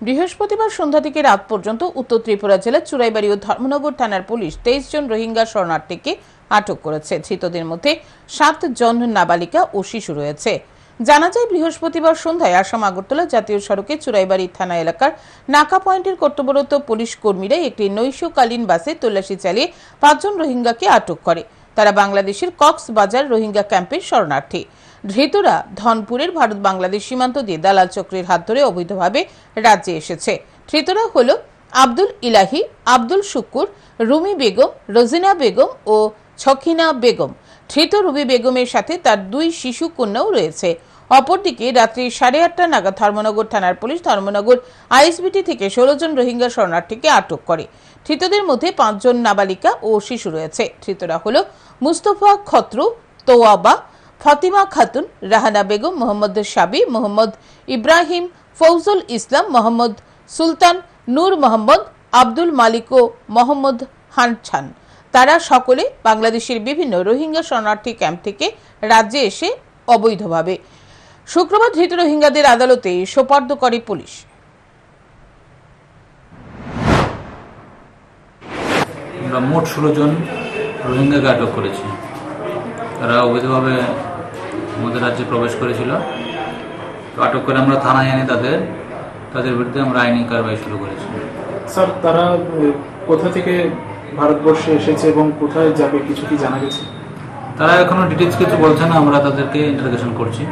বৃহস্পতিবার সন্ধ্যা থেকে রাত পর্যন্ত উত্তর ত্রিপুরা জেলার চুরাইবাড়ি ও ধর্মনগর থানার পুলিশ তেইশ জন রোহিঙ্গা শরণার্থীকে আটক করেছে। ধৃতদের মধ্যে সাত জন নাবালিকা ও শিশু রয়েছে। জানা যায়, বৃহস্পতিবার সন্ধ্যায় আসাম আগরতলা জাতীয় সড়কে চুরাইবাড়ি থানা এলাকার নাকা পয়েন্টের কর্তব্যরত পুলিশ কর্মীরা একটি নৈশকালীন বাসে তল্লাশি চালিয়ে পাঁচজন রোহিঙ্গাকে আটক করে। তারা বাংলাদেশের কক্সবাজার রোহিঙ্গা ক্যাম্পের শরণার্থী। ধৃতরা ধনপুরের ভারত বাংলাদেশ সীমান্ত দিয়ে দালাল চক্রের হাত ধরে অবৈধভাবে রাজ্যে এসেছে। ধৃতরা হল আব্দুল ইলাহি, আব্দুল শুকুর, রুমি বেগম, রোজিনা বেগম ও ছকিনা বেগম। ধৃত রুবি বেগমের সাথে তার দুই শিশু কন্যাও রয়েছে। অপরদিকে রাত্রি সাড়ে আটটা নাগাদ ধর্মনগর থানার পুলিশ ধর্মনগর আইএসবিটি থেকে ষোলো জন রোহিঙ্গা শরণার্থীকে আটক করে। ধৃতদের মধ্যে পাঁচজন নাবালিকা ও শিশু রয়েছে। ধৃতরা হল মুস্তফা খত্রু, তোয়াবা ফাতিমা খাতুন, রাহানা বেগম, মোহাম্মদ সাবি মোহাম্মদ ইব্রাহিম, ফৌজুল ইসলাম, মোহাম্মদ সুলতান, নূর মোহাম্মদ, আব্দুল মালিক ও মোহাম্মদ হানছান। তারা সকলে বাংলাদেশের বিভিন্ন রোহিঙ্গা শরণার্থী ক্যাম্প থেকে রাজ্যে এসে অবৈধভাবে শুক্রবার ধৃত রোহিঙ্গাদের আদালতে সোপর্দ করে পুলিশ। আমরা মোট ষোলো জন রোহিঙ্গাকে আটক করেছি। তারা অবৈধভাবে আমাদের রাজ্যে প্রবেশ করেছিল। তো আটক করে আমরা থানায় এনে তাদের তাদের বিরুদ্ধে আমরা আইনি কারবাই শুরু করেছি। স্যার তারা কোথা থেকে ভারতবর্ষে এসেছে এবং কোথায় যাবে কিছু কি জানা গেছে? তারা এখনও ডিটেলস কিছু বলছে না আমরা তাদেরকে ইন্টারগেশন করছি।